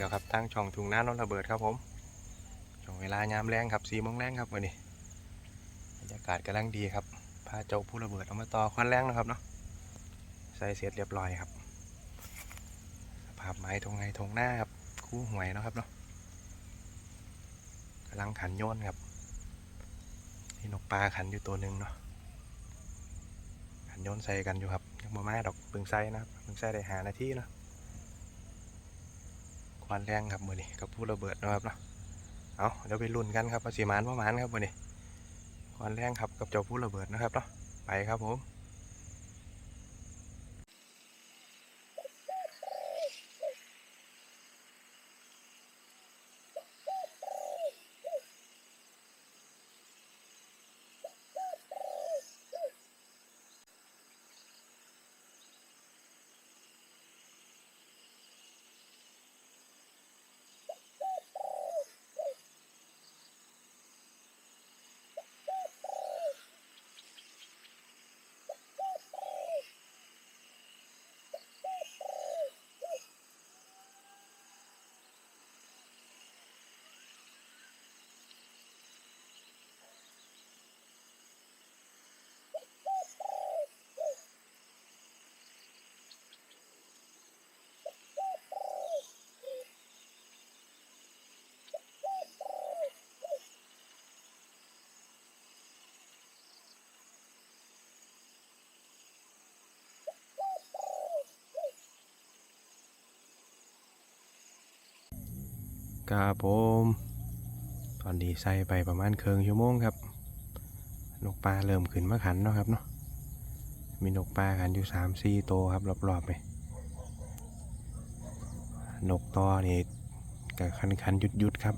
ครับผมพอกันอีกแล้วครับทั้งช่องทุ่งน้ำน้องระเบิดครับผมช่วงเวลายามแรงครับสีโมงแรงครับวันนี้บรรยากาศกำลังดีครับพาเจ้าผู้ระเบิดเอามาต่อควันแรงนะครับเนาะใส่เสร็จเรียบร้อยครับสภาพไม้ทงไงทงหน้าครับคู่หวยนะครับเนาะกำลังขันโยนครับนี่นกปลาขันอยู่ตัวหนึ่งเนาะขันโยนใส่กันอยู่ครับยังบ่มาดอกเพิ่งใส่นะครับเพิ่งใส่ได้หานาทีเนาะ วันแรงครับมือนี้กับผู้ระเบิดนะครับเนาะเอาเดี๋ยวไปลุ้นกันครับว่าสีมานประมาณครับมือนี้วันแรงครับกับเจ้าผู้ระเบิดนะครับเนาะไปครับผม ครับผม ตอนนี้ใส่ไปประมาณเคืองชั่วโมงครับ นกปลาเริ่มขึ้นมาขันเนาะครับเนาะ มีนกปลาขันอยู่สามสี่ตัวครับรอบๆไปนกตอนี่กับคันคันๆหยุดยุดๆครับ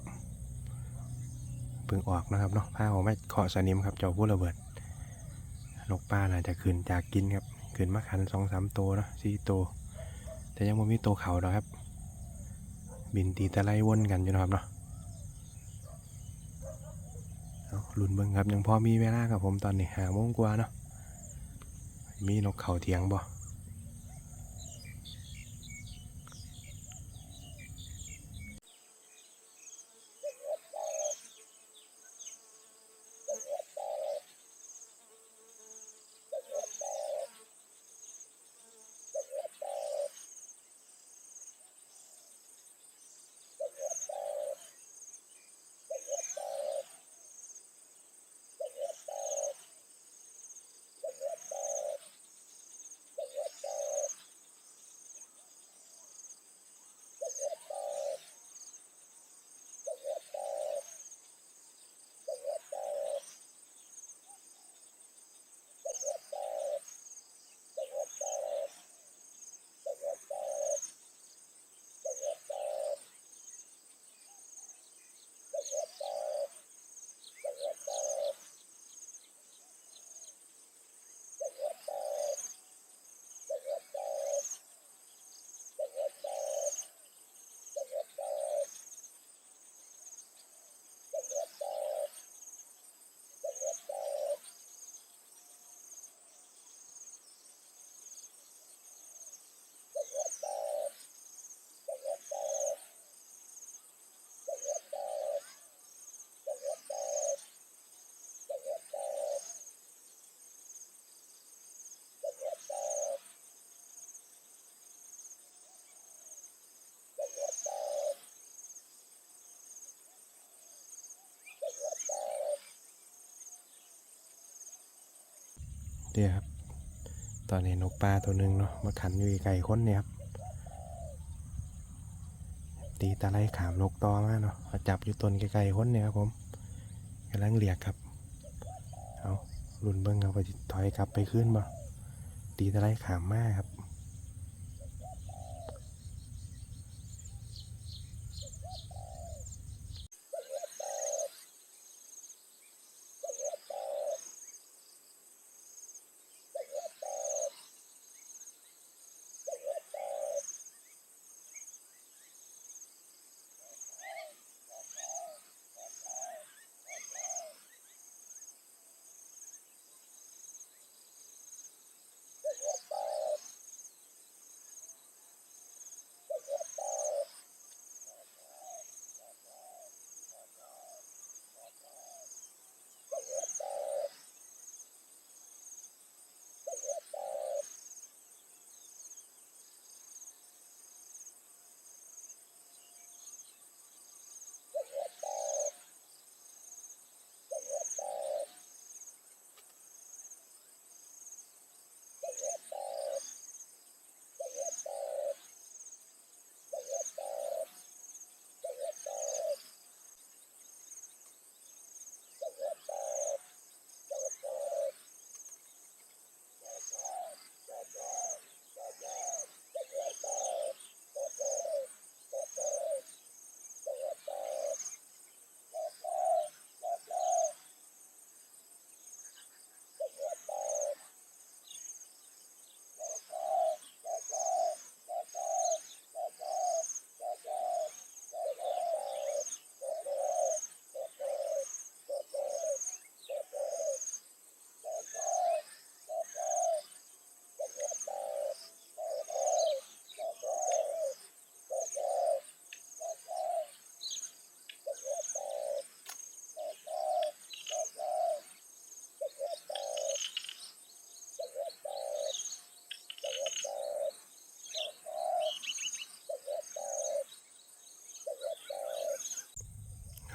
เพิ่งออกนะครับเนาะผ้าของแม่เคาะสนิมครับเจ้าผู้ระเบิด นกปลาน่าจะขึ้นจากกินครับขึ้นมาขันสองสามตัวเนาะสี่ตัวแต่ยังไม่มีตัวเขาหรอกครับ บินตีตะไลวนกันอยู่นะครับเนาะลุ้นเบิ่งครับยังพอมีเวลาครับผมตอนนี้หาโมงกว่าเนาะมีนกเขาเทียงบ่ เดี๋ยครับ ตอนนี้นกปลาตัวหนึ่งเนาะมาขันอยู่ไก่คนเนี่ยครับตีตาไล่ขามนกตอมาเนาะมาจับอยู่ต้นไกลๆคนเนี่ยครับผมกำลังเรียกครับเอารุนเบิ้งเอาไปถอยกลับไปขึ้นบ่ตีตะไลขามมากครับ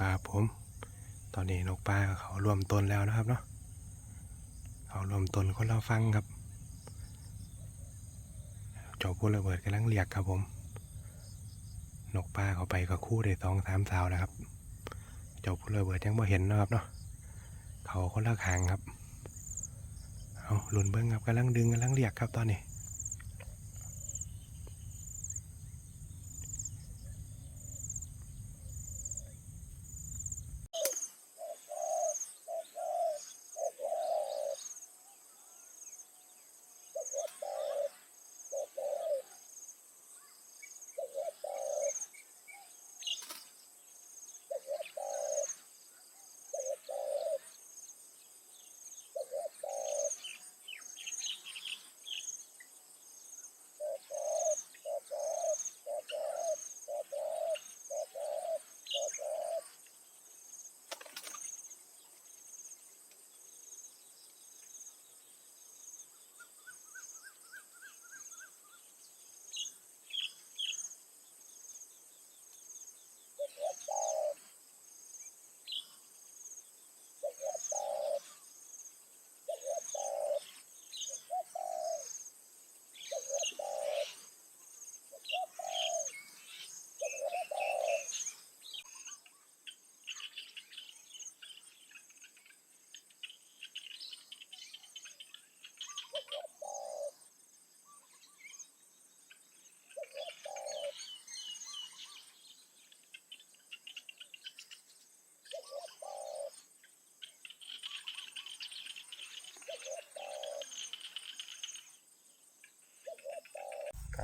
ครับผม ตอนนี้นกปลาเขารวมตนแล้วนะครับเนาะเขารวมตนคนเราฟังครับเจ้าพูดระเบิดกำลังเรียกครับผม นกปลาเขาไปกับคู่ได้สองสามสาวแล้วครับ เจ้าพูดระเบิดยังไม่เห็นนะครับเนาะเขาคนละขางครับเอาหลุนเบิ้งครับกำลังดึงกำลังเรียกครับตอนนี้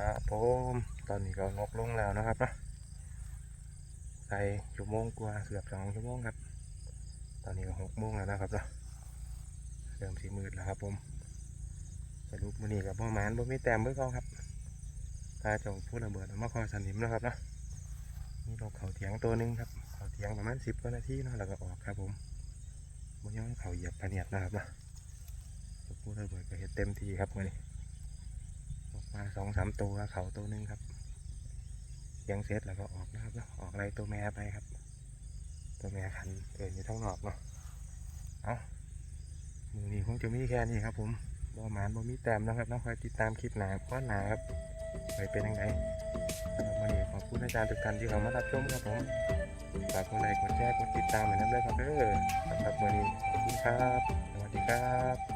ครับผมตอนนี้ก็นกลงแล้วนะครับนะใส่ชั่วโมงกว่าเกือบสองชั่วโมงครับ ตอนนี้ก็หกโมงแล้วนะครับเนาะเริ่มสีมืดแล้วครับผมสรุปมือนี้กับพ่อหมานบ่มีแต้มเบื่อเขาครับพาจงพูดระเบิดอามาคอสนิมนะครับนะมีนกเขาเถียงตัวหนึงครับเขาเถียงประมาณสิบกว่านาทีเนาะแล้วก็ออกครับผมบ่ย้อนเขาเหยียบพเนียดนะครับนะพูดระเบิดก็เห็ดเต็มทีครับมือนี้ มาสองสามตัวเขาตัวหนึ่งครับยังเสร็จแล้วก็ออกนะครับออกอะไรตัวแม่ไปครับ ตัวแม่คันเอินอยู่ทั้งนอกเนาะเอามือนี้คงจะมีแค่นี้ครับ ผมบ่หมานบ่มีแต้มนะครับน้องคอยติดตามคลิปหนาก้อนหนาครับไปเป็นยังไงสำหรับวันนี้ขอบคุณอาจารย์ทุกท่านที่เข้ามารับชมครับผมฝากกดไลค์กดแชร์กดติดตามเหมือนนั้นด้วยครับเด้อสำหรับวันนี้ขอบคุณครับ สวัสดีครับ